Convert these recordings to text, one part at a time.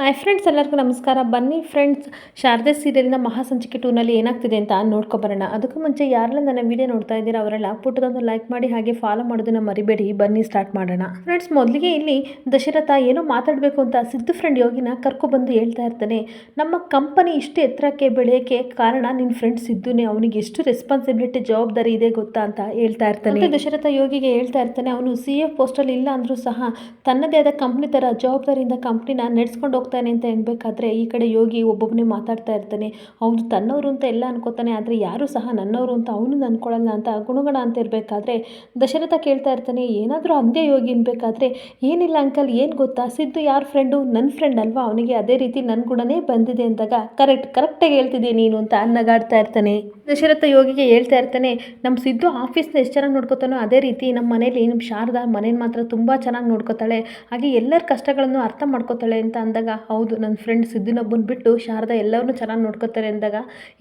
Hi friends ಎಲ್ಲರಿಗೂ ನಮಸ್ಕಾರ. ಬನ್ನಿ ಫ್ರೆಂಡ್ಸ್ ಶಾರದೆ ಸೀರಿಯಲಿನ ಮಹಾಸಂಚಿಕೆ ಟೂನಲ್ಲಿ ಏನಾಗ್ತಿದೆ ಅಂತ ನೋಡ್ಕೊಬರೋಣ. ಅದಕ್ಕೂ ಮುಂಚೆ ಯಾರೆಲ್ಲ ನನ್ನ ವಿಡಿಯೋ ನೋಡ್ತಾ ಇದ್ದೀರಾ, ಅವರೆಲ್ಲ ಪುಟ್ಟದೊಂದು ಲೈಕ್ ಮಾಡಿ ಹಾಗೆ ಫಾಲೋ ಮಾಡೋದನ್ನ ಮರಿಬೇಡಿ. ಬನ್ನಿ ಸ್ಟಾರ್ಟ್ ಮಾಡೋಣ. ಫ್ರೆಂಡ್ಸ್ ಮೊದಲಿಗೆ ಇಲ್ಲಿ ದಶರಥ ಏನೋ ಮಾತಾಡಬೇಕು ಅಂತ ಸಿದ್ದು ಫ್ರೆಂಡ್ ಯೋಗಿನ ಕರ್ಕೊಬಂದು ಹೇಳ್ತಾ ಇರ್ತಾನೆ. ನಮ್ಮ ಕಂಪನಿ ಇಷ್ಟು ಎತ್ತರಕ್ಕೆ ಬೆಳೆಯೋಕ್ಕೆ ಕಾರಣ ನಿನ್ನ ಫ್ರೆಂಡ್ ಸಿದ್ದುನೇ. ಅವನಿಗೆ ಎಷ್ಟು ರೆಸ್ಪಾನ್ಸಿಬಿಲಿಟಿ ಜವಾಬ್ದಾರಿ ಇದೆ ಗೊತ್ತಾ ಅಂತ ಹೇಳ್ತಾ ಇರ್ತಾನೆ. ದಶರಥ ಯೋಗಿಗೆ ಹೇಳ್ತಾ ಇರ್ತಾನೆ, ಅವನು ಸಿ ಎಫ್ ಪೋಸ್ಟಲ್ಲಿ ಇಲ್ಲ ಅಂದರೂ ಸಹ ತನ್ನದೇ ಆದ ಕಂಪ್ನಿ ಥರ ಜವಾಬ್ದಾರಿಯಿಂದ ಕಂಪ್ನಿನ ನಡೆಸ್ಕೊಂಡು ಹೋಗ್ತಾನೆ ಅಂತ ಹೇಳಬೇಕಾದ್ರೆ ಈ ಕಡೆ ಯೋಗಿ ಒಬ್ಬೊಬ್ಬನೇ ಮಾತಾಡ್ತಾ ಇರ್ತಾನೆ. ಅವನು ತನ್ನವರು ಅಂತ ಎಲ್ಲ ಅನ್ಕೋತಾನೆ, ಆದರೆ ಯಾರೂ ಸಹ ನನ್ನವರು ಅಂತ ಅವನು ಅಂದ್ಕೊಳ್ಳಲ್ಲ ಅಂತ ಗುಣಗಣ ಅಂತ ಇರಬೇಕಾದ್ರೆ ದಶರಥ ಕೇಳ್ತಾ ಇರ್ತಾನೆ, ಏನಾದರೂ ಅಂದೇ ಯೋಗಿ ಅನ್ಬೇಕಾದ್ರೆ ಏನಿಲ್ಲ ಅಂಕಲ್, ಏನು ಗೊತ್ತಾ? ಸಿದ್ದು ಯಾರ ಫ್ರೆಂಡು ನನ್ನ ಫ್ರೆಂಡ್ ಅಲ್ವಾ? ಅವನಿಗೆ ಅದೇ ರೀತಿ ನನ್ನ ಗುಣನೇ ಬಂದಿದೆ ಅಂದಾಗ ಕರೆಕ್ಟ್ ಕರೆಕ್ಟಾಗಿ ಹೇಳ್ತಿದ್ದೆ ನೀನು ಅಂತ ನಗಾಡ್ತಾ ಇರ್ತಾನೆ. ದಶರಥ ಯೋಗಿಗೆ ಹೇಳ್ತಾ ಇರ್ತಾನೆ ನಮ್ಮ ಸಿದ್ದು ಆಫೀಸ್ನ ಎಷ್ಟು ಚೆನ್ನಾಗಿ ನೋಡ್ಕೋತಾನೋ ಅದೇ ರೀತಿ ನಮ್ಮ ಮನೇಲಿ ನಮ್ಮ ಶಾರದಾ ಮನೇನ ಮಾತ್ರ ತುಂಬ ಚೆನ್ನಾಗಿ ನೋಡ್ಕೋತಾಳೆ, ಹಾಗೆ ಎಲ್ಲರ ಕಷ್ಟಗಳನ್ನು ಅರ್ಥ ಮಾಡ್ಕೋತಾಳೆ ಅಂತ ಅಂದಾಗ ಹೌದು ನನ್ನ ಫ್ರೆಂಡ್ ಸಿದ್ದಿನೊಬ್ಬನ ಬಿಟ್ಟು ಶಾರದಾ ಎಲ್ಲರನ್ನೂ ಚೆನ್ನಾಗಿ ನೋಡ್ಕೋತಾರೆ ಅಂದಾಗ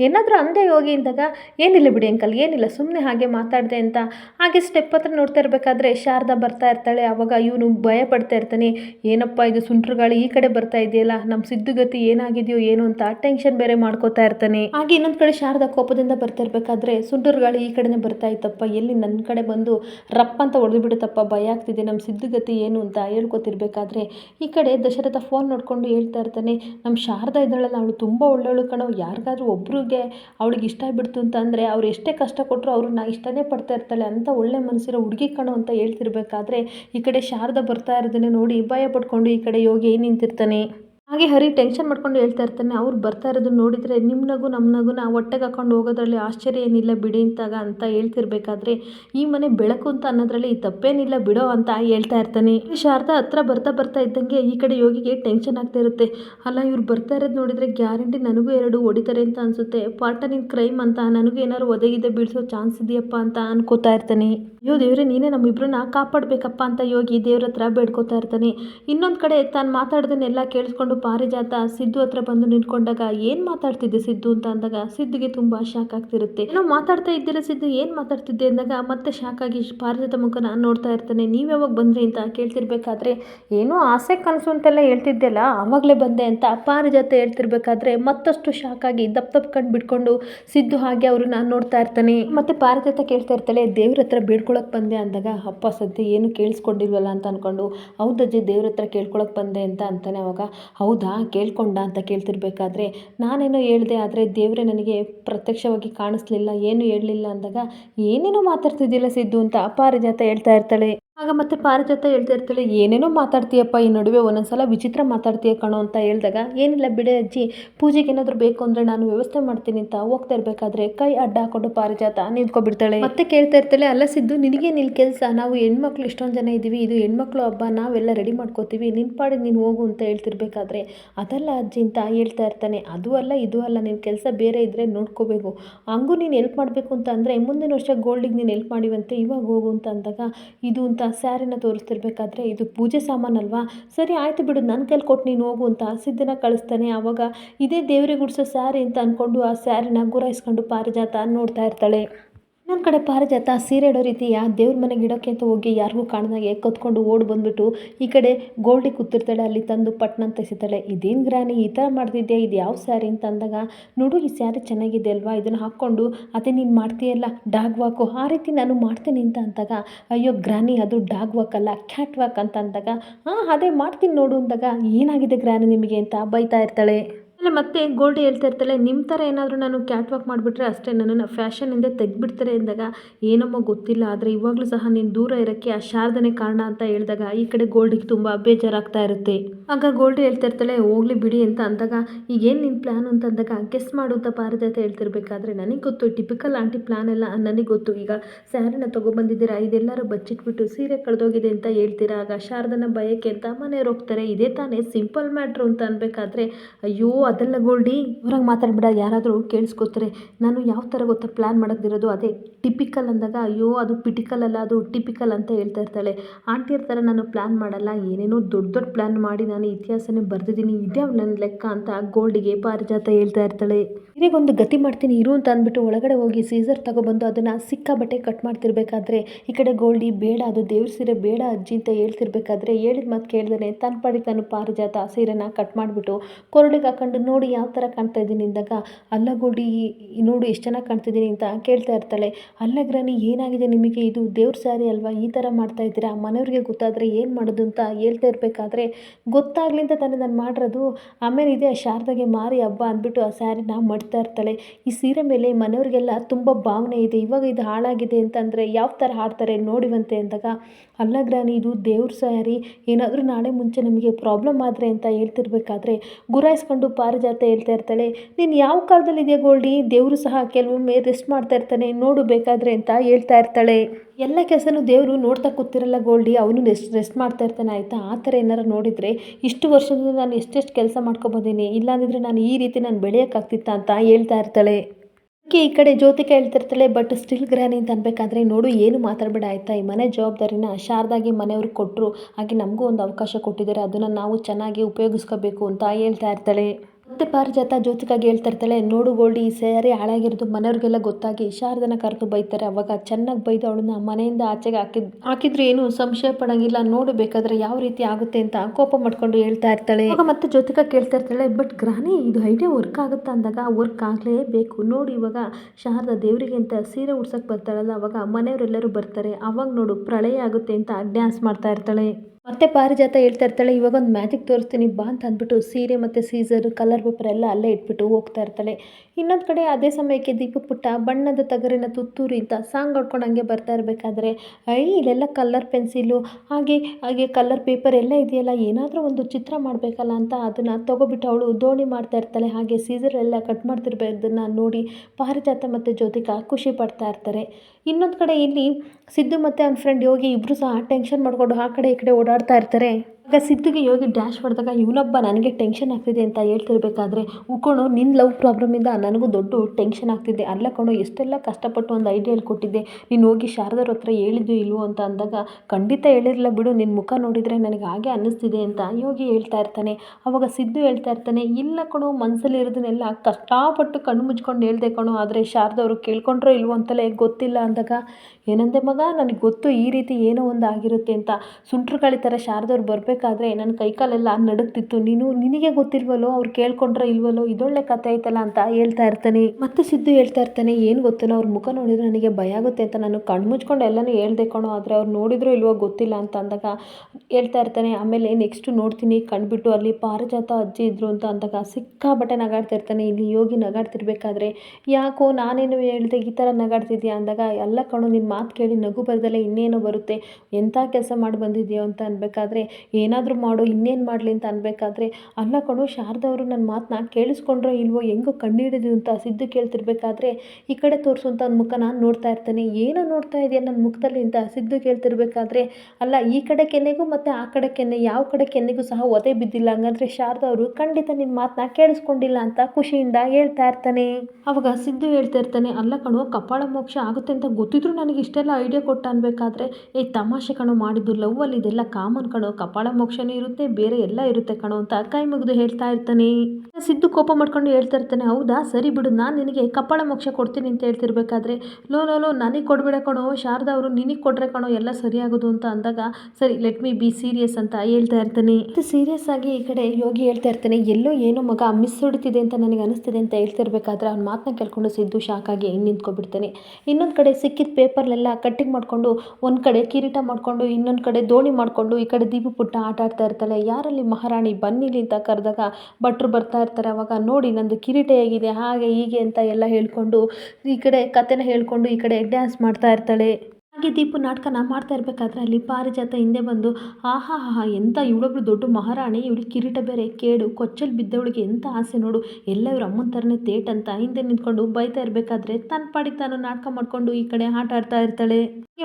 ಏನಾದರೂ ಅಂದೇ ಹೋಗಿ ಅಂದಾಗ, ಏನಿಲ್ಲ ಬಿಡಿ ಅಂಕಲ್, ಏನಿಲ್ಲ ಸುಮ್ಮನೆ ಹಾಗೆ ಮಾತಾಡಿದೆ ಅಂತ ಹಾಗೆ ಸ್ಟೆಪ್ ಹತ್ರ ನೋಡ್ತಾ ಇರಬೇಕಾದ್ರೆ ಶಾರದಾ ಬರ್ತಾ ಇರ್ತಾಳೆ ಆವಾಗ ಇವನು ಭಯ ಪಡ್ತಾ ಇರ್ತಾನೆ, ಏನಪ್ಪ ಇದು ಸುಂಟ್ರ ಗಾಳಿ ಈ ಕಡೆ ಬರ್ತಾ ಇದೆಯಲ್ಲ ನಮ್ಮ ಸಿದ್ದುಗತಿ ಏನಾಗಿದೆಯೋ ಏನು ಅಂತ ಟೆನ್ಷನ್ ಬೇರೆ ಮಾಡ್ಕೋತಾ ಇರ್ತಾನೆ. ಹಾಗೆ ಇನ್ನೊಂದು ಕಡೆ ಶಾರದಾ ಕೋಪದಿಂದ ಬರ್ತಾ ಇರಬೇಕಾದ್ರೆ ಸುಂಟ್ರಗಾಳಿ ಈ ಕಡೆನೇ ಬರ್ತಾ ಇತ್ತಪ್ಪ, ಎಲ್ಲಿ ನನ್ನ ಕಡೆ ಬಂದು ರಪ್ಪ ಅಂತ ಹೊಡೆದು ಬಿಡುತ್ತಪ್ಪ ಭಯ ಆಗ್ತಿದೆ ನಮ್ಮ ಸಿದ್ದುಗತಿ ಏನು ಅಂತ ಹೇಳ್ಕೊತಿರ್ಬೇಕಾದ್ರೆ ಈ ಕಡೆ ದಶರಥ ಫೋನ್ ನೋಡ್ಕೊಂಡು ಹೇಳ್ತಾ ಇರ್ತಾನೆ ನಮ್ಮ ಶಾರದಾ ಇದ್ದಾಳಲ್ಲ, ಅವಳು ತುಂಬ ಒಳ್ಳೊಳ್ಳೆ ಕಣೋ, ಯಾರಿಗಾದ್ರೂ ಒಬ್ಬರಿಗೆ ಅವಳಿಗೆ ಇಷ್ಟ ಆಗ್ಬಿಡ್ತು ಅಂತ ಅಂದರೆ ಅವ್ರು ಎಷ್ಟೇ ಕಷ್ಟ ಕೊಟ್ಟರು ಅವ್ರನ್ನ ಇಷ್ಟನೇ ಪಡ್ತಾ ಇರ್ತಾಳೆ, ಅಂತ ಒಳ್ಳೆ ಮನಸ್ಸಿರೋ ಹುಡುಗಿ ಕಣೋ ಅಂತ ಹೇಳ್ತಿರ್ಬೇಕಾದ್ರೆ ಈ ಕಡೆ ಶಾರದಾ ಬರ್ತಾ ಇರೋದನ್ನೇ ನೋಡಿ ಭಯ ಪಡ್ಕೊಂಡು ಈ ಕಡೆ ಯೋಗಿ ನಿಂತಿರ್ತಾನೆ? ಹಾಗೆ ಹರಿ ಟೆನ್ಷನ್ ಮಾಡ್ಕೊಂಡು ಹೇಳ್ತಾ ಇರ್ತಾನೆ. ಅವ್ರು ಬರ್ತಾ ಇರೋದು ನೋಡಿದರೆ ನಿಮ್ಮ ನಗು ನಮ್ಮ ನಗುನ ಹೊಟ್ಟೆಗೆ ಹಾಕೊಂಡು ಹೋಗೋದ್ರಲ್ಲಿ ಆಶ್ಚರ್ಯ ಏನಿಲ್ಲ ಬಿಡಿ ಅಂತಾಗ ಅಂತ ಹೇಳ್ತಿರ್ಬೇಕಾದ್ರೆ, ಈ ಮನೆ ಬೆಳಕು ಅಂತ ಅನ್ನೋದ್ರಲ್ಲಿ ಈ ತಪ್ಪೇನಿಲ್ಲ ಬಿಡೋ ಅಂತ ಹೇಳ್ತಾ ಇರ್ತಾನೆ. ಶಾರದಾ ಹತ್ರ ಬರ್ತಾ ಬರ್ತಾ ಇದ್ದಂಗೆ ಈ ಕಡೆ ಯೋಗಿಗೆ ಟೆನ್ಷನ್ ಆಗ್ತಾ ಇರುತ್ತೆ. ಅಲ್ಲ, ಇವ್ರು ಬರ್ತಾ ಇರೋದು ನೋಡಿದರೆ ಗ್ಯಾರಂಟಿ ನನಗೂ ಎರಡು ಹೊಡಿತಾರೆ ಅಂತ ಅನಿಸುತ್ತೆ. ಪಾರ್ಟನ್ ಇನ್ ಕ್ರೈಮ್ ಅಂತ, ನನಗೂ ಏನಾದ್ರು ಒದಗಿದೆ ಬೀಳಿಸೋ ಚಾನ್ಸ್ ಇದೆಯಪ್ಪ ಅಂತ ಅನ್ಕೋತಾ ಇರ್ತಾನೆ. ಅಯ್ಯೋ ದೇವ್ರೆ, ನೀನೇ ನಮ್ಮಿಬ್ಬರನ್ನ ಕಾಪಾಡಬೇಕಪ್ಪ ಅಂತ ಯೋಗಿ ದೇವ್ರ ಹತ್ರ ಬೇಡ್ಕೋತಾ ಇರ್ತಾನೆ. ಇನ್ನೊಂದು ಕಡೆ ತಾನು ಮಾತಾಡ್ದನ್ನೆಲ್ಲ ಕೇಳಿಸ್ಕೊಂಡು ಪಾರಿಜಾತ ಸಿದ್ದು ಹತ್ರ ಬಂದು ನಿಂತ್ಕೊಂಡಾಗ ಏನು ಮಾತಾಡ್ತಿದ್ದೆ ಸಿದ್ದು ಅಂತ ಅಂದಾಗ ಸಿದ್ದುಗೆ ತುಂಬ ಶಾಕ್ ಆಗ್ತಿರುತ್ತೆ. ಏನೋ ಮಾತಾಡ್ತಾ ಇದ್ದೀರಾ ಸಿದ್ದು? ಏನು ಮಾತಾಡ್ತಿದ್ದೆ ಅಂದಾಗ ಮತ್ತೆ ಶಾಕ್ ಆಗಿ ಪಾರಿಜಾತ ಮುಖನ ನೋಡ್ತಾ ಇರ್ತಾನೆ. ನೀವು ಯಾವಾಗ ಬಂದ್ರಿ ಅಂತ ಕೇಳ್ತಿರ್ಬೇಕಾದ್ರೆ, ಏನೋ ಆಸೆ ಕನಸು ಅಂತೆಲ್ಲ ಹೇಳ್ತಿದ್ದೆಲ್ಲ ಆವಾಗಲೇ ಬಂದೆ ಅಂತ ಪಾರಿಜಾತ ಹೇಳ್ತಿರ್ಬೇಕಾದ್ರೆ ಮತ್ತಷ್ಟು ಶಾಕ್ ಆಗಿ ದಪ್ ದಪ್ ಕಂಡು ಬಿಟ್ಕೊಂಡು ಸಿದ್ದು ಹಾಗೆ ಅವ್ರನ್ನ ನೋಡ್ತಾ ಇರ್ತಾನೆ. ಮತ್ತೆ ಪಾರಿಜಾತ ಕೇಳ್ತಾ ಇರ್ತಾಳೆ, ದೇವ್ರ ಹತ್ರ ಬೇಡ್ಕೊಳಕ್ ಬಂದೆ ಅಂದಾಗ, ಅಪ್ಪ, ಸದ್ಯ ಏನು ಕೇಳಿಸ್ಕೊಂಡಿಲ್ವಲ್ಲ? ಅಂತ ಅನ್ಕೊಂಡು, ಹೌದಜ್ಜಿ, ದೇವ್ರ ಹತ್ರ ಕೇಳ್ಕೊಳಕ್ ಬಂದೆ ಅಂತ ಅಂತಾನೆ ಅವಾಗ. ಹೌದಾ? ಕೇಳ್ಕೊಂಡ ಅಂತ ಕೇಳ್ತಿರ್ಬೇಕಾದ್ರೆ ನಾನೇನೋ ಹೇಳಿದೆ ಆದರೆ ದೇವರೇ ನನಗೆ ಪ್ರತ್ಯಕ್ಷವಾಗಿ ಕಾಣಿಸ್ಲಿಲ್ಲ, ಏನು ಹೇಳಲಿಲ್ಲ ಅಂದಾಗ ಏನೇನೋ ಮಾತಾಡ್ತಿದ್ದಿಲ್ಲ ಸಿದ್ದು ಅಂತ ಪಾರಿಜಾತ ಹೇಳ್ತಾ ಇರ್ತಾಳೆ. ಆಗ ಮತ್ತೆ ಪಾರಿಜಾತ ಹೇಳ್ತಾ ಇರ್ತಾಳೆ ಏನೇನೋ ಮಾತಾಡ್ತೀಯಪ್ಪ, ಈ ನಡುವೆ ಒಂದೊಂದ್ಸಲ ವಿಚಿತ್ರ ಮಾತಾಡ್ತೀಯ ಕಣೋ ಅಂತ ಹೇಳಿದಾಗ, ಏನಿಲ್ಲ ಬಿಡೆ ಅಜ್ಜಿ, ಪೂಜೆಗೆ ಏನಾದರೂ ಬೇಕು ಅಂದರೆ ನಾನು ವ್ಯವಸ್ಥೆ ಮಾಡ್ತೀನಿ ಅಂತ ಹೋಗ್ತಾ ಇರಬೇಕಾದ್ರೆ ಕೈ ಅಡ್ಡ ಹಾಕೊಂಡು ಪಾರಿಜಾತ ನಿಂತ್ಕೊಬಿಡ್ತಾಳೆ. ಮತ್ತೆ ಕೇಳ್ತಾ ಇರ್ತಾಳೆ, ಅಲ್ಲ ಸಿದ್ದು ನಿನಗೇನು ಇಲ್ಲಿ ಕೆಲಸ? ನಾವು ಹೆಣ್ಮಕ್ಳು ಇಷ್ಟೊಂದು ಜನ ಇದ್ದೀವಿ ಇದು ಹೆಣ್ಮಕ್ಳು ಹಬ್ಬ, ನಾವೆಲ್ಲ ರೆಡಿ ಮಾಡ್ಕೋತೀವಿ ನಿನ್ನ ಪಾಡಿ ನೀನು ಹೋಗು ಅಂತ ಹೇಳ್ತಿರ್ಬೇಕಾದ್ರೆ ಅದಲ್ಲ ಅಜ್ಜಿ ಅಂತ ಹೇಳ್ತಾ ಇರ್ತಾನೆ, ಅದು ಅಲ್ಲ, ಇದು ಅಲ್ಲ ನಿನ್ನ ಕೆಲಸ ಬೇರೆ ಇದ್ದರೆ ನೋಡ್ಕೋಬೇಕು. ಹಂಗೂ ನೀನು ಹೆಲ್ಪ್ ಮಾಡಬೇಕು ಅಂತ ಅಂದರೆ ಮುಂದಿನ ವರ್ಷ ಗೋಲ್ಡಿಗೆ ನೀನು ಹೆಲ್ಪ್ ಮಾಡಿವಂತೆ, ಇವಾಗ ಹೋಗು ಅಂತ ಅಂದಾಗ, ಇದು ಅಂತ ಸ್ಯಾರಿನ ತೋರಿಸ್ತಿರ್ಬೇಕಾದ್ರೆ ಇದು ಪೂಜೆ ಸಾಮಾನಲ್ವಾ ಸರಿ, ಆಯಿತು ಬಿಡು ನನ್ನ ಕೈಲಿ ಕೊಟ್ಟು ನೀನು ಹೋಗು ಅಂತ ಸಿದ್ದನ ಕಳಿಸ್ತಾನೆ. ಆವಾಗ ಇದೇ ದೇವರಿಗೆ ಗುಡಿಸೋ ಸ್ಯಾರಿ ಅಂತ ಅಂದ್ಕೊಂಡು ಆ ಸ್ಯಾರಿನ ಗುರಾಯಿಸ್ಕೊಂಡು ಪಾರಿಜಾತ ನೋಡ್ತಾ ಇರ್ತಾಳೆ. ಇನ್ನೊಂದು ಕಡೆ ಪಾರಿಜಾತ ಸೀರೆ ಇಡೋ ರೀತಿಯ ದೇವ್ರ ಮನೆಗೆ ಇಡೋಕ್ಕೆ ಅಂತ ಹೋಗಿ ಯಾರಿಗೂ ಕಾಣ್ದಾಗೆ ಕತ್ಕೊಂಡು ಓಡಿ ಬಂದ್ಬಿಟ್ಟು ಈ ಕಡೆ ಗೋಲ್ಡಿಗೆ ಕೂತಿರ್ತಾಳೆ, ಅಲ್ಲಿ ತಂದು ಪಟ್ನ ಅಂತ ಎಸಿತಾಳೆ ಇದೇನು ಗ್ರಾನಿ ಈ ಥರ ಮಾಡ್ತಿದ್ದೆ ಇದು ಯಾವ ಸ್ಯಾರಿ? ಅಂತ ಅಂದಾಗ, ನೋಡು, ಈ ಸ್ಯಾರಿ ಚೆನ್ನಾಗಿದೆ ಅಲ್ವಾ? ಇದನ್ನು ಹಾಕ್ಕೊಂಡು ಅದೇ ನೀನು ಮಾಡ್ತೀಯಲ್ಲ? ಡಾಗ್ ವಾಕು? ಆ ರೀತಿ ನಾನು ಮಾಡ್ತೀನಿ ಅಂತ ಅಂದಾಗ, ಅಯ್ಯೋ ಗ್ರಾನಿ ಅದು ಡಾಗ್ ವಾಕ್ ಅಲ್ಲ, ಕ್ಯಾಟ್ ವಾಕ್ ಅಂತ ಅಂದಾಗ ಹಾಂ ಅದೇ ಮಾಡ್ತೀನಿ ನೋಡು ಅಂದಾಗ, ಏನಾಗಿದೆ ಗ್ರಾನಿ ನಿಮಗೆ? ಅಂತ ಬೈತಾ ಇರ್ತಾಳೆ. ಆಮೇಲೆ ಮತ್ತೆ ಗೋಲ್ಡ್ ಹೇಳ್ತಾ ಇರ್ತಾಳೆ ನಿಮ್ಮ ಥರ ಏನಾದರೂ ನಾನು ಕ್ಯಾಟ್ ವಾಕ್ ಮಾಡಿಬಿಟ್ರೆ ಅಷ್ಟೇ, ನನ್ನನ್ನು ಫ್ಯಾಷನಿಂದ ತೆಗ್ದುಬಿಡ್ತಾರೆ ಅಂದಾಗ ಏನಮ್ಮ ಗೊತ್ತಿಲ್ಲ, ಆದರೆ ಇವಾಗಲೂ ಸಹ ನೀನು ದೂರ ಇರೋಕ್ಕೆ ಆ ಶಾರದನೆ ಕಾರಣ ಅಂತ ಹೇಳಿದಾಗ ಈ ಕಡೆ ಗೋಲ್ಡಿಗೆ ತುಂಬ ಬೇಜಾರಾಗ್ತಾ ಇರುತ್ತೆ. ಆಗ ಗೋಲ್ಡ್ ಹೇಳ್ತಾ ಇರ್ತಾಳೆ, ಹೋಗ್ಲಿ ಬಿಡಿ ಅಂತ ಅಂದಾಗ ಈಗೇನು ನಿನ್ನ ಪ್ಲ್ಯಾನ್ ಅಂತ ಅಂದಾಗ ಗೆಸ್ ಮಾಡು ಅಂತ ಪಾರಿಜಾತ ಹೇಳ್ತಿರ್ಬೇಕಾದ್ರೆ ನನಗೆ ಗೊತ್ತು ಟಿಪಿಕಲ್ ಆಂಟಿ ಪ್ಲ್ಯಾನ್ ಎಲ್ಲ ನನಗೆ ಗೊತ್ತು. ಈಗ ಸ್ಯಾರಿನ ತೊಗೊಬಂದಿದ್ದೀರಾ, ಇದೆಲ್ಲರೂ ಬಚ್ಚಿಟ್ಬಿಟ್ಟು ಸೀರೆ ಕಳೆದೋಗಿದೆ ಅಂತ ಹೇಳ್ತೀರಾ, ಆಗ ಶಾರದನ ಭಯಕ್ಕೆ ಅಂತ ಮನೆಯವ್ರು ಹೋಗ್ತಾರೆ. ಇದೇ ತಾನೇ ಸಿಂಪಲ್ ಮ್ಯಾಟ್ರು ಅಂತ ಅನ್ಬೇಕಾದ್ರೆ, ಅಯ್ಯೋ ಅದೆಲ್ಲ ಗೋಲ್ಡಿ ಹೊರಗೆ ಮಾತಾಡಬೇಡ ಯಾರಾದರೂ ಕೇಳಿಸ್ಕೊತಾರೆ ನಾನು ಯಾವ ಥರ ಗೊತ್ತಾ ಪ್ಲ್ಯಾನ್ ಮಾಡೋದಿರೋದು ಅದೇ ಟಿಪಿಕಲ್ ಅಂದಾಗ, ಅಯ್ಯೋ, ಅದು ಪಿಟಿಕಲ್ ಅಲ್ಲ, ಅದು ಟಿಪಿಕಲ್ ಅಂತ ಹೇಳ್ತಾ ಇರ್ತಾಳೆ. ಆಂಟಿ ಥರ ನಾನು ಪ್ಲ್ಯಾನ್ ಮಾಡಲ್ಲ, ಏನೇನೋ ದೊಡ್ಡ ದೊಡ್ಡ ಪ್ಲ್ಯಾನ್ ಮಾಡಿ ನಾನು ಇತಿಹಾಸನೇ ಬರೆದಿದ್ದೀನಿ ಇದೇ ನನ್ನ ಲೆಕ್ಕ ಅಂತ ಗೋಲ್ಡಿಗೆ ಪಾರಿಜಾತ ಹೇಳ್ತಾ ಇರ್ತಾಳೆ. ಒಂದು ಗತಿ ಮಾಡ್ತೀನಿ, ಇರು ಅಂತ ಅಂದ್ಬಿಟ್ಟು ಒಳಗಡೆ ಹೋಗಿ ಸೀಸರ್ ತಗೊಬಂದು ಅದನ್ನು ಸಿಕ್ಕಾಬಟ್ಟೆ ಕಟ್ ಮಾಡ್ತಿರ್ಬೇಕಾದ್ರೆ, ಈ ಕಡೆ ಗೋಲ್ಡಿ ಬೇಡ, ಅದು ದೇವ್ರ ಸೀರೆ ಬೇಡ ಅಜ್ಜಿ ಅಂತ ಹೇಳ್ತಿರ್ಬೇಕಾದ್ರೆ ಹೇಳಿದ ಮಾತು ಕೇಳ್ದೇ ತನ್ನ ಪಾಡಿ ತಾನು ಪಾರಿಜಾತ ಸೀರೆನ ಕಟ್ ಮಾಡಿಬಿಟ್ಟು ಕೊರಳಿಗೆ ಹಾಕೊಂಡು ನೋಡಿ ಯಾವ ಥರ ಕಾಣ್ತಾ ಇದ್ದೀನಿ ಅಂದಾಗ ಅಲ್ಲ ಗೋಲ್ಡಿ ಈ- ನೋಡು ಎಷ್ಟು ಚೆನ್ನಾಗಿ ಕಾಣ್ತಿದ್ದೀನಿ ಅಂತ ಕೇಳ್ತಾ ಇರ್ತಾಳೆ. ಅಲ್ಲ ಗ್ರಾನಿ ಏನಾಗಿದೆ ನಿಮಗೆ? ಇದು ದೇವ್ರ ಸ್ಯಾರಿ ಅಲ್ವಾ? ಈ ಥರ ಮಾಡ್ತಾ ಇದ್ದೀರಾ? ಮನೆಯವ್ರಿಗೆ ಗೊತ್ತಾದರೆ ಏನು ಮಾಡೋದು ಅಂತ ಹೇಳ್ತಾ ಇರಬೇಕಾದ್ರೆ, ಗೊತ್ತಾಗ್ಲಿ ಅಂತ ತಾನೇ ನಾನು ಮಾಡಿರೋದು. ಆಮೇಲೆ ಇದೆ ಶಾರದಾಗೆ ಮಾರಿ ಹಬ್ಬ ಅಂದ್ಬಿಟ್ಟು ಆ ಸ್ಯಾರಿನ ಮಡ್ತಾ ಇರ್ತಾಳೆ. ಈ ಸೀರೆ ಮೇಲೆ ಮನೆಯವ್ರಿಗೆಲ್ಲ ತುಂಬ ಭಾವನೆ ಇದೆ. ಇವಾಗ ಇದು ಹಾಳಾಗಿದೆ ಅಂತಂದರೆ ಯಾವ ಥರ ಹಾಡ್ತಾರೆ ನೋಡಿವಂತೆ ಅಂದಾಗ ಅಲ್ಲ ಗ್ರಾನಿ, ಇದು ದೇವ್ರ ಸಾರಿ ಏನಾದರೂ ನಾಳೆ ಮುಂಚೆ ನಮಗೆ ಪ್ರಾಬ್ಲಮ್ ಆದರೆ ಅಂತ ಹೇಳ್ತಿರ್ಬೇಕಾದ್ರೆ ಗುರಾಯಿಸ್ಕೊಂಡು ಪಾರಿಜಾತ ಹೇಳ್ತಾ ಇರ್ತಾಳೆ. ನೀನು ಯಾವ ಕಾಲದಲ್ಲಿ ಇದೆಯಾ ಗೋಲ್ಡಿ? ದೇವರು ಸಹ ಕೆಲವೊಮ್ಮೆ ರೆಸ್ಟ್ ಮಾಡ್ತಾ ಇರ್ತಾನೆ. ನೋಡು ಬೇಕಾದ್ರೆ ಅಂತ ಹೇಳ್ತಾ ಇರ್ತಾಳೆ. ಎಲ್ಲ ಕೆಲಸನೂ ದೇವರು ನೋಡ್ತಾ ಕೂತಿರಲ್ಲ ಗೋಲ್ಡಿ. ಅವನು ರೆಸ್ಟ್ ರೆಸ್ಟ್ ಮಾಡ್ತಾ ಇರ್ತಾನೆ, ಆಯಿತಾ? ಆ ಥರ ಏನಾರು ನೋಡಿದರೆ ಇಷ್ಟು ವರ್ಷದಿಂದ ನಾನು ಎಷ್ಟೆಷ್ಟು ಕೆಲಸ ಮಾಡ್ಕೊಬೋದೀನಿ. ಇಲ್ಲಾಂದಿದ್ರೆ ನಾನು ಈ ರೀತಿ ನಾನು ಬೆಳೆಯೋಕ್ಕಾಗ್ತಿತ್ತ ಅಂತ ಹೇಳ್ತಾ ಇರ್ತಾಳೆ. ಈ ಕಡೆ ಜ್ಯೋತಿಕ ಹೇಳ್ತಿರ್ತಾಳೆ ಬಟ್ ಸ್ಟಿಲ್ ಗ್ರಾನಿ ಅಂತ ಅನ್ಬೇಕಾದ್ರೆ ನೋಡು, ಏನು ಮಾತಾಡಬೇಡ ಆಯ್ತಾ? ಈ ಮನೆ ಜವಾಬ್ದಾರಿನ ಶಾರದಾಗಿ ಮನೆಯವ್ರಿಗೆ ಕೊಟ್ಟರು ಹಾಗೆ ನಮಗೂ ಒಂದು ಅವಕಾಶ ಕೊಟ್ಟಿದ್ದಾರೆ, ಅದನ್ನು ನಾವು ಚೆನ್ನಾಗಿ ಉಪಯೋಗಿಸ್ಕೋಬೇಕು, ಅಂತ ಹೇಳ್ತಾ ಇರ್ತಾಳೆ. ಮತ್ತೆ ಪಾರಿಜಾತ ಜ್ಯೋತಿಕಾಗಿ ಹೇಳ್ತಾ ಇರ್ತಾಳೆ ನೋಡು ಗೋಲ್ಡಿ, ಈ ಸ್ಯಾರಿ ಹಾಳಾಗಿರೋದು ಮನೆಯವ್ರಿಗೆಲ್ಲ ಗೊತ್ತಾಗಿ. ಶಾರದನ ಕರೆದು ಬೈತಾರೆ, ಅವಾಗ ಚೆನ್ನಾಗಿ ಬೈದು ಅವಳನ್ನ ಮನೆಯಿಂದ ಆಚೆಗೆ ಹಾಕಿದ್, ಹಾಕಿದ್ರೆ ಏನು ಸಂಶಯ ಪಡಂಗಿಲ್ಲ. ನೋಡು ಬೇಕಾದ್ರೆ ಯಾವ ರೀತಿ ಆಗುತ್ತೆ ಅಂತ ಕೋಪ ಮಾಡ್ಕೊಂಡು ಹೇಳ್ತಾ ಇರ್ತಾಳೆ ಅವಾಗ ಮತ್ತೆ ಜ್ಯೋತಿಕಾ ಕೇಳ್ತಾ ಇರ್ತಾಳೆ ಬಟ್ ಗ್ರಾನಿ, ಇದು ಐಡಿಯಾ ವರ್ಕ್ ಆಗುತ್ತಾ? ಅಂದಾಗ, ವರ್ಕ್ ಆಗಲೇಬೇಕು. ನೋಡಿ ಇವಾಗ ಶಾರದಾ ದೇವರಿಗೆ ಅಂತ ಸೀರೆ ಉಡ್ಸಕ್ಕೆ ಬರ್ತಾಳಲ್ಲ, ಅವಾಗ ಮನೆಯವರೆಲ್ಲರೂ ಬರ್ತಾರೆ. ಅವಾಗ ನೋಡು ಪ್ರಳಯ ಆಗುತ್ತೆ ಅಂತ ಡ್ಯಾನ್ಸ್ ಮಾಡ್ತಾ ಇರ್ತಾಳೆ ಮತ್ತೆ ಪಾರಿಜಾತ ಹೇಳ್ತಾ ಇರ್ತಾಳೆ, ಇವಾಗ ಒಂದು ಮ್ಯಾಜಿಕ್ ತೋರಿಸ್ತೀನಿ, ಬಾ ಅಂತ ಅಂದ್ಬಿಟ್ಟು ಸೀರೆ ಮತ್ತು ಸೀಸರ್ ಕಲರ್ ಪೇಪರ್ ಎಲ್ಲ ಅಲ್ಲೇ ಇಟ್ಬಿಟ್ಟು ಹೋಗ್ತಾ ಇರ್ತಾಳೆ. ಇನ್ನೊಂದು ಕಡೆ ಅದೇ ಸಮಯಕ್ಕೆ ದೀಪ ಪುಟ್ಟ ಬಣ್ಣದ ತಗರಿನ ತುತ್ತೂರಿ ಅಂತ ಸಾಂಗ್ ಹೊಡ್ಕೊಂಡು ಹಂಗೆ ಬರ್ತಾ ಇರಬೇಕಾದ್ರೆ ಐ ಇಲ್ಲೆಲ್ಲ ಕಲರ್ ಪೆನ್ಸಿಲು ಹಾಗೆ ಹಾಗೆ ಕಲರ್ ಪೇಪರ್ ಎಲ್ಲ ಇದೆಯಲ್ಲ, ಏನಾದರೂ ಒಂದು ಚಿತ್ರ ಮಾಡಬೇಕಲ್ಲ ಅಂತ ಅದನ್ನು ತೊಗೊಬಿಟ್ಟು ಅವಳು ದೋಣಿ ಮಾಡ್ತಾ ಇರ್ತಾಳೆ. ಹಾಗೆ ಸೀಸರ್ ಎಲ್ಲ ಕಟ್ ಮಾಡ್ತಿರ್ಬೇಕನ್ನು ನೋಡಿ ಪಾರಿಜಾತ ಮತ್ತು ಜ್ಯೋತಿಕಾ ಖುಷಿ ಪಡ್ತಾ ಇರ್ತಾರೆ. ಇನ್ನೊಂದು ಕಡೆ ಇಲ್ಲಿ ಸಿದ್ದು ಮತ್ತು ಅವ್ನ ಫ್ರೆಂಡ್ ಯೋಗಿ ಇಬ್ಬರು ಸಹ ಟೆನ್ಷನ್ ಮಾಡ್ಕೊಂಡು ಆ ಕಡೆ ಈ ಕಡೆ ಓಡಾಡ್ತಾ ಇರ್ತಾರೆ ಆಗ ಸಿದ್ಧಿಗೆ ಯೋಗಿ ಡ್ಯಾಶ್ ಹೊಡೆದಾಗ ಇವನೊಬ್ಬ ನನಗೆ ಟೆನ್ಷನ್ ಆಗ್ತಿದೆ ಅಂತ ಹೇಳ್ತಿರ್ಬೇಕಾದ್ರೆ ಉಕ್ಕೊಂಡು ನಿನ್ನ ಲವ್ ಪ್ರಾಬ್ಲಮಿಂದ ನನಗೂ ದೊಡ್ಡ ಟೆನ್ಷನ್ ಆಗ್ತಿದೆ. ಅಲ್ಲ ಕಣೋ, ಎಷ್ಟೆಲ್ಲ ಕಷ್ಟಪಟ್ಟು ಒಂದು ಐಡಿಯಾ ಹೇಳ್ಕೊಟ್ಟಿದ್ದೆ ನೀನು ಹೋಗಿ ಶಾರದವ್ರ ಹತ್ರ ಹೇಳಿದ್ದು ಇಲ್ವೋ ಅಂತ ಅಂದಾಗ, ಖಂಡಿತ ಹೇಳಿರಲಿಲ್ಲ ಬಿಡು ನಿನ್ನ ಮುಖ ನೋಡಿದರೆ ನನಗೆ ಹಾಗೆ ಅನ್ನಿಸ್ತಿದೆ ಅಂತ ಯೋಗಿ ಹೇಳ್ತಾ ಇರ್ತಾನೆ. ಅವಾಗ ಸಿದ್ದು ಹೇಳ್ತಾ ಇರ್ತಾನೆ, ಇಲ್ಲ ಕಣೋ ಮನಸ್ಸಲ್ಲಿ ಇರೋದನ್ನೆಲ್ಲ ಕಷ್ಟಪಟ್ಟು ಕಣ್ಣು ಮುಚ್ಕೊಂಡು ಹೇಳ್ದೆ ಕಣೋ, ಆದರೆ ಶಾರದವರು ಕೇಳ್ಕೊಂಡ್ರೋ ಇಲ್ವೋ ಅಂತಲೇ ಗೊತ್ತಿಲ್ಲ ಅಂದಾಗ, ಏನಂದೆ ಮಗ, ನನಗೆ ಗೊತ್ತು ಈ ರೀತಿ ಏನೋ ಒಂದು ಆಗಿರುತ್ತೆ ಅಂತ. ಸುಂಟ್ರು ಗಾಳಿ ಥರ ಶಾರದವ್ರು ಬರಬೇಕಾದ್ರೆ ನನ್ನ ಕೈಕಾಲೆಲ್ಲ ನಡುಗ್ತಿತ್ತು. ನೀನು ನಿನಗೆ ಗೊತ್ತಿಲ್ವಲ್ಲೋ ಅವ್ರು ಕೇಳ್ಕೊಂಡ್ರೋ ಇಲ್ವಲ್ಲೋ ಇದೊಳ್ಳೆ ಕತೆ ಐತಲ್ಲ ಅಂತ ಹೇಳ್ತಾ ಇರ್ತಾನೆ. ಮತ್ತೆ ಸಿದ್ದು ಹೇಳ್ತಾ ಇರ್ತಾನೆ, ಏನು ಗೊತ್ತಿಲ್ಲ ಅವ್ರ ಮುಖ ನೋಡಿದ್ರೆ ನನಗೆ ಭಯ ಆಗುತ್ತೆ ಅಂತ ನಾನು ಕಣ್ಣು ಮುಚ್ಕೊಂಡು ಎಲ್ಲನೂ ಹೇಳ್ದೆ ಕಣೋ, ಆದರೆ ಅವ್ರು ನೋಡಿದ್ರೋ ಇಲ್ವೋ ಗೊತ್ತಿಲ್ಲ ಅಂತ ಅಂದಾಗ ಹೇಳ್ತಾ ಇರ್ತಾನೆ. ಆಮೇಲೆ ನೆಕ್ಸ್ಟು ನೋಡ್ತೀನಿ, ಕಣ್ಬಿಟ್ಟು ಅಲ್ಲಿ ಪಾರಿಜಾತ ಅಜ್ಜಿ ಇದ್ರು ಅಂತ ಅಂದಾಗ ಸಿಕ್ಕಾಬಟ್ಟೆ ನಗಾಡ್ತಾ ಇರ್ತಾನೆ. ಇಲ್ಲಿ ಯೋಗಿ ನಗಾಡ್ತಿರ್ಬೇಕಾದ್ರೆ, ಯಾಕೋ ನಾನೇನು ಹೇಳ್ದೆ ಈ ಥರ ನಗಾಡ್ತಿದ್ಯಾ? ಅಂದಾಗ ಎಲ್ಲ ಕಣೋ ನಿನ್ನ ಮಾತು ಕೇಳಿ ನಗು ಬರದಲ್ಲೇ ಇನ್ನೇನೋ ಬರುತ್ತೆ. ಎಂಥ ಕೆಲಸ ಮಾಡಿ ಬಂದಿದ್ಯೋ ಅಂತ ಅನ್ಬೇಕಾದ್ರೆ ಏನಾದರೂ ಮಾಡು, ಇನ್ನೇನು ಮಾಡಲಿ ಅಂತ ಅನ್ಬೇಕಾದ್ರೆ, ಅಲ್ಲ ಕಣೋ ಶಾರದವರು ನನ್ನ ಮಾತನ್ನ ಕೇಳಿಸ್ಕೊಂಡ್ರೋ ಇಲ್ವೋ, ಹೆಂಗೋ ಕಣ್ಣಿಡಿದು ಅಂತ ಸಿದ್ದು ಕೇಳ್ತಿರ್ಬೇಕಾದ್ರೆ, ಈ ಕಡೆ ತೋರಿಸುವಂಥ ಒಂದು ಮುಖ ನಾನು ನೋಡ್ತಾ ಇರ್ತೇನೆ. ಏನೋ ನೋಡ್ತಾ ಇದೆಯಾ ನನ್ನ ಮುಖದಲ್ಲಿ ಅಂತ ಸಿದ್ದು ಕೇಳ್ತಿರ್ಬೇಕಾದ್ರೆ, ಅಲ್ಲ, ಈ ಕಡೆ ಕೆನೆಗೂ ಮತ್ತು ಆ ಕಡೆ ಕೆನೆ ಯಾವ ಕಡೆ ಕೆನೆಗೂ ಸಹ ಒದೆ ಬಿದ್ದಿಲ್ಲ. ಹಂಗಂದ್ರೆ ಶಾರದವರು ಖಂಡಿತ ನಿನ್ನ ಮಾತನ್ನ ಕೇಳಿಸ್ಕೊಂಡಿಲ್ಲ ಅಂತ ಖುಷಿಯಿಂದ ಹೇಳ್ತಾ ಇರ್ತಾನೆ. ಅವಾಗ ಸಿದ್ದು ಹೇಳ್ತಾ ಇರ್ತಾನೆ, ಅಲ್ಲ ಕಣೋ, ಕಪಾಳ ಮೋಕ್ಷ ಆಗುತ್ತೆ ಅಂತ ಗೊತ್ತಿದ್ರು ನನಗೆ ಇಷ್ಟೆಲ್ಲ ಐಡಿಯಾ ಕೊಟ್ಟ ಅನ್ಬೇಕಾದ್ರೆ ಏ ತಮಾಷೆ ಕಣೋ, ಮಾಡಿದ್ದು ಲವ್ವಲ್ಲಿ ಇದೆಲ್ಲ ಕಾಮನ್ ಕಣೋ, ಕಪಾಳ ಮೋಕ್ಷನೇ ಇರುತ್ತೆ, ಬೇರೆ ಎಲ್ಲ ಇರುತ್ತೆ ಕಣೋ ಅಂತ ಕೈ ಮುಗಿದು ಹೇಳ್ತಾ ಇರ್ತಾನೆ. ಸಿದ್ದು ಕೋಪ ಮಾಡ್ಕೊಂಡು ಹೇಳ್ತಾ ಇರ್ತಾನೆ, ಹೌದಾ? ಸರಿ ಬಿಡು, ನಾನು ನಿನಗೆ ಕಪಾಳ ಮೋಕ್ಷ ಕೊಡ್ತೀನಿ ಅಂತ ಹೇಳ್ತಿರ್ಬೇಕಾದ್ರೆ, ಲೋ ಲೋ ಲೋ, ನನಗೆ ಕೊಡಬೇಡ ಕಣೋ, ಶಾರದಾ ಅವರು ನಿನಗೆ ಕೊಟ್ರೆ ಕಣೋ ಎಲ್ಲ ಸರಿಯಾಗೋದು ಅಂತ ಅಂದಾಗ, ಸರಿ ಲೆಟ್ ಮಿ ಬಿ ಸೀರಿಯಸ್ ಅಂತ ಹೇಳ್ತಾ ಇರ್ತಾನೆ. ಸೀರಿಯಸ್ ಆಗಿ ಈ ಕಡೆ ಯೋಗಿ ಹೇಳ್ತಾ ಇರ್ತಾನೆ, ಎಲ್ಲೋ ಏನೋ ಮಗ ಮಿಸ್ ಹೊಡಿತಿದೆ ಅಂತ ನನಗೆ ಅನಿಸ್ತಿದೆ ಅಂತ ಹೇಳ್ತಿರ್ಬೇಕಾದ್ರೆ ಅವ್ನ ಮಾತನ್ನ ಕೇಳ್ಕೊಂಡು ಸಿದ್ದು ಶಾಕಾಗಿ ನಿಂತ್ಕೊಬಿಡ್ತಾನೆ. ಇನ್ನೊಂದು ಕಡೆ ಸಿಕ್ಕಿದ ಪೇಪರ್ಲೆಲ್ಲ ಕಟ್ಟಿಂಗ್ ಮಾಡಿಕೊಂಡು, ಒಂದು ಕಡೆ ಕಿರೀಟ ಮಾಡಿಕೊಂಡು, ಇನ್ನೊಂದು ಕಡೆ ದೋಣಿ ಮಾಡಿಕೊಂಡು, ಈ ಕಡೆ ದೀಪ ಪುಟ್ಟ ಆಟ ಆಡ್ತಾ ಇರ್ತಾಳೆ. ಯಾರಲ್ಲಿ ಮಹಾರಾಣಿ ಬನ್ನಿಲಿ ಅಂತ ಕರೆದಾಗ ಭಟ್ರು ಬರ್ತಾ ಇರ್ತಾರೆ. ಅವಾಗ ನೋಡಿ ನಂದು ಕಿರೀಟ ಹೇಗಿದೆ, ಹಾಗೆ ಹೀಗೆ ಅಂತ ಎಲ್ಲ ಹೇಳಿಕೊಂಡು ಈ ಕಡೆ ಕತೆನ ಹೇಳಿಕೊಂಡು ಈ ಕಡೆ ಡ್ಯಾನ್ಸ್ ಮಾಡ್ತಾ ಇರ್ತಾಳೆ. ಹಾಗೆ ದೀಪು ನಾಟಕನ ಮಾಡ್ತಾ ಇರಬೇಕಾದ್ರೆ ಅಲ್ಲಿ ಪಾರಿಜಾತ ಹಿಂದೆ ಬಂದು, ಆಹಾ ಹಾ ಎಂತ ಇವಳೊಬ್ಳು ದೊಡ್ಡ ಮಹಾರಾಣಿ, ಇವಳು ಕಿರೀಟ ಬೇರೆ, ಕೇಡು, ಕೊಚ್ಚಲ್ ಬಿದ್ದವಳಿಗೆ ಎಂತ ಆಸೆ ನೋಡು, ಎಲ್ಲ ಇವ್ರ ಅಮ್ಮನ ಥರನೇ ತೇಟ್ ಅಂತ ಹಿಂದೆ ನಿಂತ್ಕೊಂಡು ಬೈತಾ ಇರಬೇಕಾದ್ರೆ ತನ್ನ ಪಾಡಿಗೆ ತಾನು ನಾಟಕ ಮಾಡ್ಕೊಂಡು ಈ ಕಡೆ ಆಟ ಆಡ್ತಾ ಇರ್ತಾಳೆ.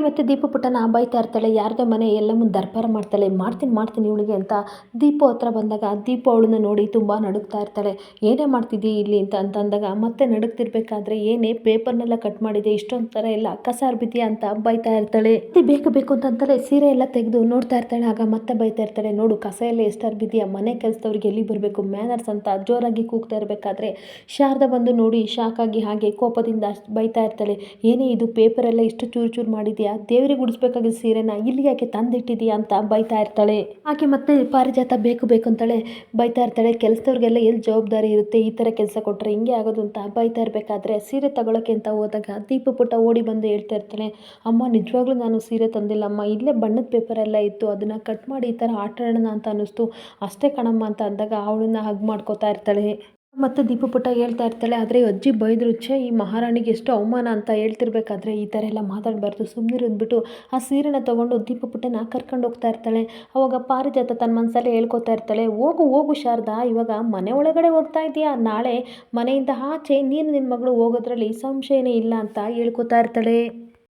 ಮತ್ತೆ ದೀಪ ಪುಟ್ಟನ ಬೈತಾ ಇರ್ತಾಳೆ, ಯಾರ್ದೋ ಮನೆ ಎಲ್ಲ ಮುಂದೆ ದರ್ಪಾರ ಮಾಡ್ತಾಳೆ, ಮಾಡ್ತೀನಿ ಮಾಡ್ತೀನಿ ಇವಳಿಗೆ ಅಂತ. ದೀಪ ಹತ್ರ ಬಂದಾಗ ದೀಪು ಅವಳನ್ನ ನೋಡಿ ತುಂಬ ನಡುಗ್ತಾ ಇರ್ತಾಳೆ. ಏನೇ ಮಾಡ್ತಿದ್ದೀ ಇಲ್ಲಿ? ಅಂತ ಅಂತ ಅಂದಾಗ, ಮತ್ತೆ ನಡುಗ್ತಿರ್ಬೇಕಾದ್ರೆ ಏನೇ ಪೇಪರ್ನೆಲ್ಲ ಕಟ್ ಮಾಡಿದೆ ಇಷ್ಟೊಂದು ಥರ ಎಲ್ಲ ಕಸ ಅರ್ಬಿದ್ಯಾ ಅಂತ ಬೈತಾ ಇರ್ತಾಳೆ. ಮತ್ತೆ ಬೇಕು ಬೇಕು ಅಂತ ಅಂತಾಳೆ. ಸೀರೆ ಎಲ್ಲ ತೆಗೆದು ನೋಡ್ತಾ ಇರ್ತಾಳೆ. ಆಗ ಮತ್ತೆ ಬೈತಾ ಇರ್ತಾಳೆ, ನೋಡು ಕಸ ಎಲ್ಲ ಎಷ್ಟಾರು ಬಿದ್ದೀಯಾ ಮನೆ ಕೆಲಸದವ್ರಿಗೆ ಎಲ್ಲಿ ಬರಬೇಕು? ಮ್ಯಾನರ್ಸ್ ಅಂತ ಜೋರಾಗಿ ಕೂಗ್ತಾ ಇರಬೇಕಾದ್ರೆ ಶಾರದಾ ಬಂದು ನೋಡಿ ಶಾಕ್ ಆಗಿ ಹಾಗೆ ಕೋಪದಿಂದ ಬೈತಾ ಇರ್ತಾಳೆ. ಏನೇ ಇದು ಪೇಪರ್ ಎಲ್ಲ ಇಷ್ಟು ಚೂರು ಚೂರು ಮಾಡಿದ್ಯಾ? ದೇವರಿಗೆ ಉಡಿಸ್ಬೇಕಾಗಿದ್ದ ಸೀರೆನ ಇಲ್ಲಿ ಯಾಕೆ ತಂದಿಟ್ಟಿದೀಯಾ? ಅಂತ ಬೈತಾ ಇರ್ತಾಳೆ. ಆಕೆ ಮತ್ತೆ, ಪಾರಿಜಾತ ಬೇಕು ಬೇಕು ಅಂತಾಳೆ. ಬೈತಾ ಇರ್ತಾಳೆ, ಕೆಲಸದವ್ರಿಗೆಲ್ಲ ಎಲ್ಲಿ ಜವಾಬ್ದಾರಿ ಇರುತ್ತೆ? ಈ ಥರ ಕೆಲಸ ಕೊಟ್ಟರೆ ಹಿಂಗೆ ಆಗೋದು? ಅಂತ ಬೈತಾ ಇರಬೇಕಾದ್ರೆ ಸೀರೆ ತಗೊಳಕ್ಕೆ ಅಂತ ಹೋದಾಗ ದೀಪ ಪುಟ್ಟ ಓಡಿ ಬಂದು ಹೇಳ್ತಾ ಇರ್ತಾಳೆ, ಅಮ್ಮ ನಿಜವಾಗ್ಲೂ ನಾನು ಸೀರೆ ತಂದಿಲ್ಲಮ್ಮ. ಇಲ್ಲೇ ಬಣ್ಣದ ಪೇಪರ್ ಎಲ್ಲ ಇತ್ತು. ಅದನ್ನು ಕಟ್ ಮಾಡಿ ಈ ಥರ ಆಟ ಆಡೋಣ ಅಂತ ಅನ್ನಿಸ್ತು. ಅಷ್ಟೇ ಕಣಮ್ಮ ಅಂತ ಅಂದಾಗ ಅವಳನ್ನ ಹಗ್ ಮಾಡ್ಕೋತಾ ಇರ್ತಾಳೆ. ಮತ್ತು ದೀಪು ಪುಟ್ಟ ಹೇಳ್ತಾ ಇರ್ತಾಳೆ, ಆದರೆ ಅಜ್ಜಿ ಬೈದ್ರು ಛೇ, ಈ ಮಹಾರಾಣಿಗೆ ಎಷ್ಟು ಅವಮಾನ ಅಂತ ಹೇಳ್ತಿರ್ಬೇಕಾದ್ರೆ ಈ ಥರ ಎಲ್ಲ ಮಾತಾಡಬಾರ್ದು. ಸುಮ್ಮನೆ ಅಂದ್ಬಿಟ್ಟು ಆ ಸೀರೆನ ತೊಗೊಂಡು ದೀಪು ಪುಟ್ಟನ ಕರ್ಕೊಂಡು ಹೋಗ್ತಾ ಇರ್ತಾಳೆ. ಅವಾಗ ಪಾರಿಜಾತ ತನ್ನ ಮನಸ್ಸಲ್ಲೇ ಹೇಳ್ಕೊತಾ ಇರ್ತಾಳೆ, ಹೋಗು ಹೋಗು ಶಾರದಾ, ಇವಾಗ ಮನೆ ಒಳಗಡೆ ಹೋಗ್ತಾ ಇದೆಯಾ ನಾಳೆ ಮನೆಯಿಂದ ಆಚೆ ನೀನು ನಿನ್ನ ಮಗಳು ಹೋಗೋದ್ರಲ್ಲಿ ಸಂಶಯನೇ ಇಲ್ಲ ಅಂತ ಹೇಳ್ಕೊತಾ ಇರ್ತಾಳೆ.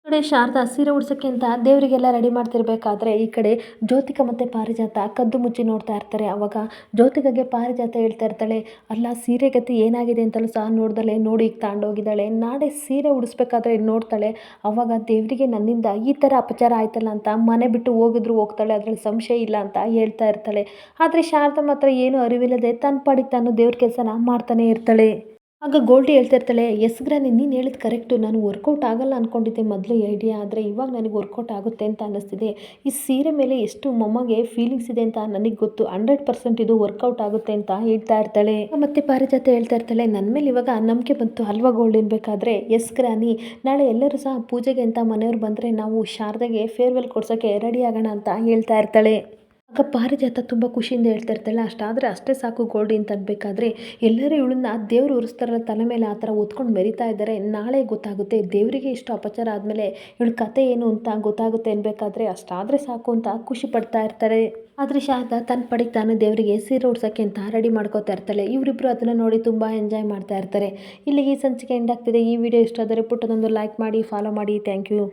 ಕಡೆ ಶಾರದಾ ಸೀರೆ ಉಡ್ಸೋಕ್ಕೆ ಅಂತ ದೇವರಿಗೆಲ್ಲ ರೆಡಿ ಮಾಡ್ತಿರ್ಬೇಕಾದ್ರೆ ಈ ಕಡೆ ಜ್ಯೋತಿಕ ಮತ್ತು ಪಾರಿಜಾತ ಕದ್ದು ಮುಚ್ಚಿ ನೋಡ್ತಾ ಇರ್ತಾರೆ. ಅವಾಗ ಜ್ಯೋತಿಕಗೆ ಪಾರಿಜಾತ ಹೇಳ್ತಾ ಇರ್ತಾಳೆ, ಅಲ್ಲ, ಸೀರೆ ಗತಿ ಏನಾಗಿದೆ ಅಂತಲೂ ಸಹ ನೋಡ್ದಲೆ, ನೋಡಿ ಈಗ ತಗೊಂಡೋಗಿದ್ದಾಳೆ ನಾಳೆ ಸೀರೆ ಉಡಿಸ್ಬೇಕಾದ್ರೆ ನೋಡ್ತಾಳೆ. ಅವಾಗ ದೇವರಿಗೆ ನನ್ನಿಂದ ಈ ಥರ ಅಪಚಾರ ಆಯ್ತಲ್ಲ ಅಂತ ಮನೆ ಬಿಟ್ಟು ಹೋಗಿದ್ರು, ಹೋಗ್ತಾಳೆ, ಅದರಲ್ಲಿ ಸಂಶಯ ಇಲ್ಲ ಅಂತ ಹೇಳ್ತಾ ಇರ್ತಾಳೆ. ಆದರೆ ಶಾರದಾ ಮಾತ್ರ ಏನು ಅರಿವಿಲ್ಲದೆ ತನ್ನ ಪಾಡಿಗೆ ತಾನು ದೇವ್ರ ಕೆಲಸನ ಮಾಡ್ತಾನೆ ಇರ್ತಾಳೆ. ಆಗ ಗೋಲ್ಡಿ ಹೇಳ್ತಾ ಇರ್ತಾಳೆ ಎಸ್ಗ್ರಾನಿ ನೀನು ಹೇಳಿದ ಕರೆಕ್ಟು. ನಾನು ವರ್ಕೌಟ್ ಆಗಲ್ಲ ಅಂದ್ಕೊಂಡಿದ್ದೆ ಮೊದಲು ಐಡಿಯಾ ಆದರೆ ಇವಾಗ ನನಗೆ ವರ್ಕೌಟ್ ಆಗುತ್ತೆ ಅಂತ ಅನ್ನಿಸ್ತಿದೆ. ಈ ಸೀರೆ ಮೇಲೆ ಎಷ್ಟು ಮೊಮ್ಮಗೆ ಫೀಲಿಂಗ್ಸ್ ಇದೆ ಅಂತ ನನಗೆ ಗೊತ್ತು. ಹಂಡ್ರೆಡ್ ಪರ್ಸೆಂಟ್ ಇದು ವರ್ಕೌಟ್ ಆಗುತ್ತೆ ಅಂತ ಹೇಳ್ತಾ ಇರ್ತಾಳೆ. ಮತ್ತೆ ಪಾರಿಜಾತ ಹೇಳ್ತಾ ಇರ್ತಾಳೆ ನನ್ನ ಮೇಲೆ ಇವಾಗ ನಂಬಿಕೆ ಬಂತು ಅಲ್ವಾ ಗೋಲ್ಡ್ ಇರಬೇಕಾದ್ರೆ ಎಸ್ ಗ್ರಾನಿ ನಾಳೆ ಎಲ್ಲರೂ ಸಹ ಪೂಜೆಗೆ ಅಂತ ಮನೆಯವ್ರು ಬಂದರೆ ನಾವು ಶಾರದೆಗೆ ಫೇರ್ವೆಲ್ ಕೊಡ್ಸೋಕ್ಕೆ ರೆಡಿ ಆಗೋಣ ಅಂತ ಹೇಳ್ತಾ ಇರ್ತಾಳೆ. ಆಗ ಪಾರಿಜಾತ ತುಂಬ ಖುಷಿಯಿಂದ ಹೇಳ್ತಾ ಇರ್ತಾಳೆ, ಅಷ್ಟಾದರೆ ಅಷ್ಟೇ ಸಾಕು ಗೋಲ್ಡಿ ಅಂತ ಅನ್ಬೇಕಾದ್ರೆ ಎಲ್ಲರೂ ಇವಳನ್ನ ದೇವ್ರು ಉರಿಸ್ತಾರಲ್ಲ, ತಲೆ ಮೇಲೆ ಆ ಥರ ಒತ್ಕೊಂಡು ಮೆರಿತಾ ಇದ್ದಾರೆ, ನಾಳೆ ಗೊತ್ತಾಗುತ್ತೆ, ದೇವರಿಗೆ ಇಷ್ಟು ಅಪಚಾರ ಆದಮೇಲೆ ಇವಳ ಕತೆ ಏನು ಅಂತ ಗೊತ್ತಾಗುತ್ತೆ ಅನ್ಬೇಕಾದ್ರೆ ಅಷ್ಟಾದರೆ ಸಾಕು ಅಂತ ಖುಷಿ ಪಡ್ತಾ ಇರ್ತಾರೆ. ಆದರೆ ಶಾರದಾ ತನ್ನ ಪಡಿಗೆ ತಾನು ದೇವರಿಗೆ ಸೀರೆ ಉಡ್ಸೋಕ್ಕೆ ಅಂತ ರೆಡಿ ಮಾಡ್ಕೋತಾ ಇರ್ತಾಳೆ ಇವರಿಬ್ಬರು ಅದನ್ನು ನೋಡಿ ತುಂಬ ಎಂಜಾಯ್ ಮಾಡ್ತಾ ಇರ್ತಾರೆ. ಇಲ್ಲಿಗೆ ಈ ಸಂಚಿಕೆ ಎಂಡ್ ಆಗ್ತಿದೆ, ಈ ವಿಡಿಯೋ ಇಷ್ಟ ಆದರೆ ಪುಟ್ಟದೊಂದು ಲೈಕ್ ಮಾಡಿ ಫಾಲೋ ಮಾಡಿ ಥ್ಯಾಂಕ್ ಯು